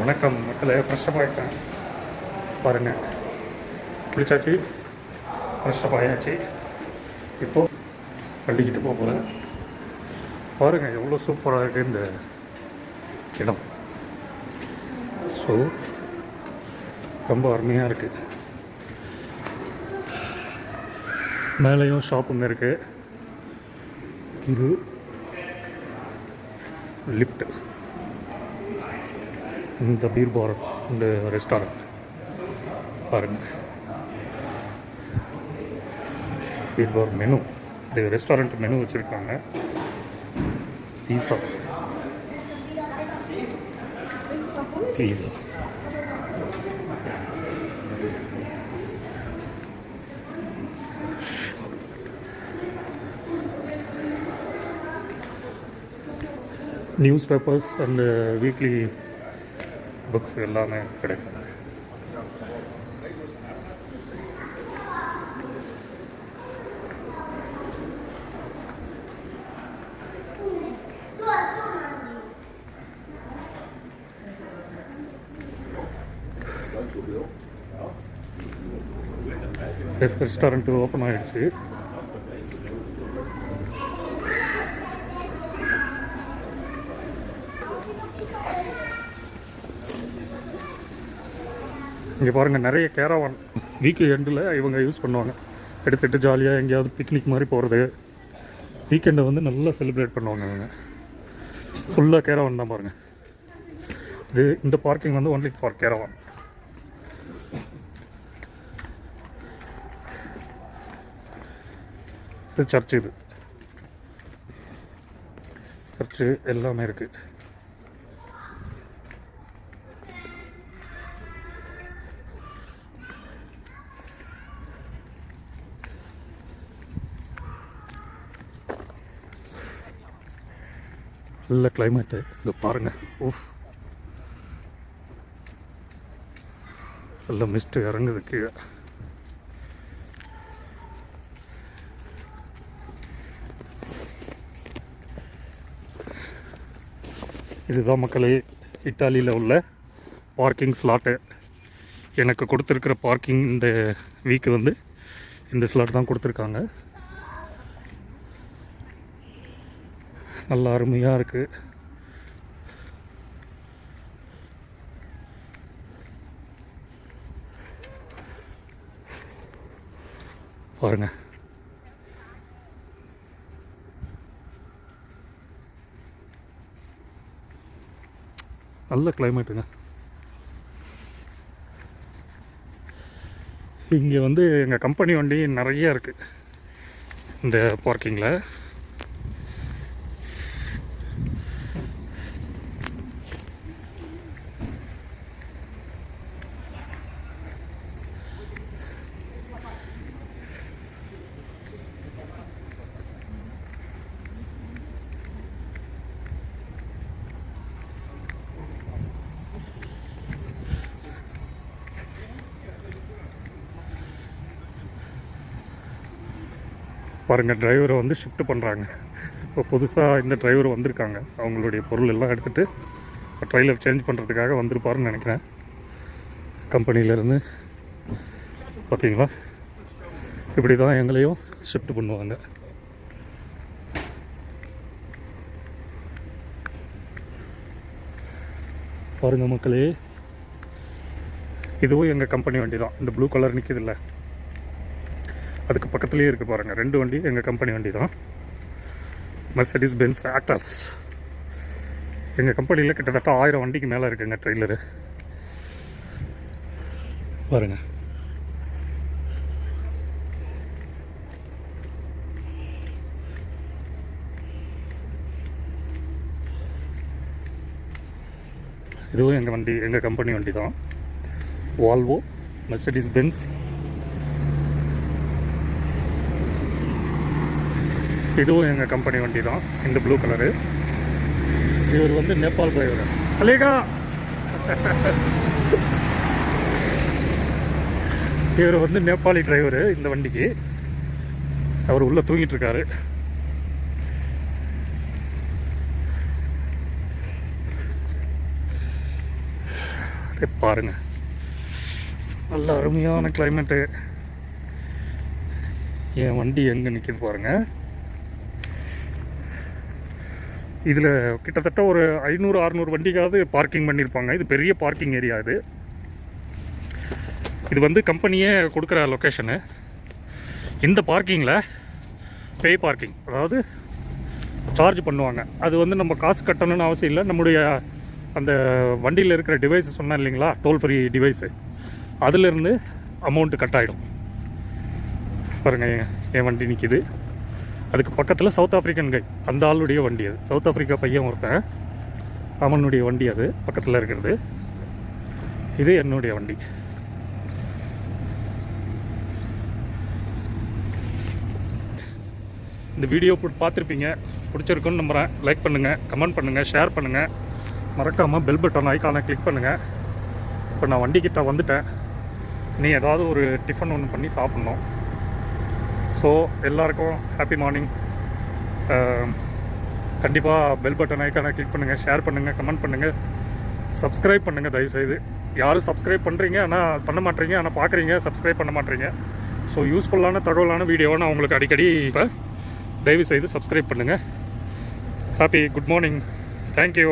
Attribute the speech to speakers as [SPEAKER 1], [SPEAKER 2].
[SPEAKER 1] வணக்கம் மக்களே ஃப்ரெஷ்ஷப் ஆகிட்டேன் பாருங்கள் குளிச்சாச்சு. ஃப்ரெஷ்ஷப் ஆகியாச்சு இப்போது பள்ளிக்கிட்டு போக போகிறேன் பாருங்கள் எவ்வளோ சூப்பராக இருக்குது இந்த இடம். ஸோ ரொம்ப அருமையாக இருக்குது மேலேயும் ஷாப்புங்க இருக்குது இது லிஃப்ட்டு இந்த பீர் பார் இந்த ரெஸ்டாரண்ட் பாருங்க. பீர் பார் மெனு இந்த ரெஸ்டாரண்ட் மெனு வச்சுருக்காங்க. Pizza pizza news papers and weekly books எல்லாமே கிடைக்கும் ரெஸ்டாரண்ட் ஓப்பன் ஆயிடுச்சு இங்கே பாருங்கள் நிறைய கேரவான் வீக் எண்டில் இவங்க யூஸ் பண்ணுவாங்க. எடுத்துகிட்டு ஜாலியாக எங்கேயாவது பிக்னிக் மாதிரி போகிறது வீக்கெண்டை வந்து நல்லா செலிப்ரேட் பண்ணுவாங்க இவங்க. ஃபுல்லாக கேரவான் தான் பாருங்கள் இது இந்த பார்க்கிங் வந்து ஒன்லி ஃபார் கேரவான் இது சர்ச் இது. சர்ச்சு எல்லாமே இருக்குது நல்ல கிளைமேட்டு இது பாருங்க. ஓஃப் நல்ல மிஸ்ட்டு இறங்குது கீழே. இதுதான் மக்களே இட்டாலியில் உள்ள பார்க்கிங் ஸ்லாட்டு எனக்கு கொடுத்துருக்கிற பார்க்கிங் இந்த வீக்கு வந்து இந்த ஸ்லாட் தான் கொடுத்துருக்காங்க. நல்லா அருமையாக இருக்குது பாருங்க. நல்ல கிளைமேட்டுங்க இங்கே வந்து எங்கள் கம்பெனி வண்டி நிறைய இருக்குது இந்த பார்க்கிங்கில் பாருங்கள் டிரைவரை வந்து ஷிஃப்ட் பண்ணுறாங்க இப்போ புதுசாக இந்த டிரைவர் வந்திருக்காங்க. அவங்களுடைய பொருள் எல்லாம் எடுத்துகிட்டு இப்போ ட்ரைலர் சேஞ்ச் பண்ணுறதுக்காக வந்திருப்பாருன்னு நினைக்கிறேன். கம்பெனியிலேருந்து. பார்த்தீங்களா? இப்படி தான் எங்களையும் ஷிஃப்ட் பண்ணுவாங்க. பாருங்கள் மக்களே இதுவும் எங்கள் கம்பெனி வண்டி தான் இந்த ப்ளூ கலர் நிற்கிதுல்ல அதுக்கு பக்கத்துலேயே இருக்குது பாருங்கள் ரெண்டு வண்டி எங்கள் கம்பெனி வண்டி தான். மெர்சடிஸ் பென்ஸ் ஆக்டர்ஸ் எங்கள் கம்பெனியில் கிட்டத்தட்ட ஆயிரம் வண்டிக்கு மேலே இருக்குங்க ட்ரெய்லரு பாருங்கள் இதுவும் எங்கள் வண்டி எங்கள் கம்பெனி வண்டி தான். வால்வோ மெர்சடிஸ் பென்ஸ் இதுவும் எங்கள் கம்பெனி வண்டி தான் இந்த ப்ளூ கலரு இவர் வந்து நேபாள் டிரைவர் அலேகா! இவர் வந்து நேபாளி டிரைவரு இந்த வண்டிக்கு. அவர் உள்ளே தூங்கிட்டு இருக்காரு. பாருங்க. நல்ல அருமையான கிளைமேட்டு என் வண்டி எங்கே நிற்கிது பாருங்கள் இதில் கிட்டத்தட்ட ஒரு ஐநூறு அறநூறு வண்டிக்காவது பார்க்கிங் பண்ணியிருப்பாங்க இது பெரிய பார்க்கிங் ஏரியா இது. இது வந்து கம்பெனியே கொடுக்குற லொக்கேஷனு இந்த பார்க்கிங்கில் பே பார்க்கிங் அதாவது சார்ஜ் பண்ணுவாங்க. அது வந்து நம்ம காசு கட்டணும்னு அவசியம் இல்லை. நம்முடைய அந்த வண்டியில் இருக்கிற டிவைஸ் சொன்னேன் இல்லைங்களா? டோல் ஃப்ரீ டிவைஸு அதிலிருந்து அமௌண்ட்டு கட் ஆகிடும் பாருங்கள் என் என் வண்டி நிற்கிது அதுக்கு பக்கத்தில் சவுத் ஆஃப்ரிக்கன் கை அந்த ஆளுடைய வண்டி அது. சவுத் ஆஃப்ரிக்கா பையன் ஒருத்தன். அவனுடைய வண்டி அது பக்கத்தில் இருக்கிறது. இது என்னுடைய வண்டி. இந்த வீடியோ பார்த்துருப்பீங்க. பிடிச்சிருக்குன்னு நம்புகிறேன் லைக் பண்ணுங்கள் கமெண்ட் பண்ணுங்கள் ஷேர் பண்ணுங்கள் மறக்காமல் பெல் பட்டன் ஐக்கானை கிளிக் பண்ணுங்கள் இப்போ நான் வண்டிக்கிட்ட வந்துட்டேன். நீ ஏதாவது ஒரு டிஃபன் ஒன்று பண்ணி சாப்பிட்ணும். ஸோ எல்லாருக்கும் ஹாப்பி மார்னிங் um, கண்டிப்பாக பெல் பட்டன் ஐக்கானை கிளிக் பண்ணுங்கள் ஷேர் பண்ணுங்கள் கமெண்ட் பண்ணுங்கள் சப்ஸ்கிரைப் பண்ணுங்கள் தயவுசெய்து. யாரும் சப்ஸ்கிரைப் பண்ணுறீங்க ஆனால் பண்ண மாட்டீங்க ஆனால் பார்க்குறீங்க சப்ஸ்கிரைப் பண்ண மாட்டீங்க. ஸோ யூஸ்ஃபுல்லான தகவலான வீடியோவை நான் உங்களுக்கு அடிக்கடி இப்போ தயவு செய்து சப்ஸ்கிரைப் பண்ணுங்கள் ஹாப்பி குட் மார்னிங் தேங்க்யூ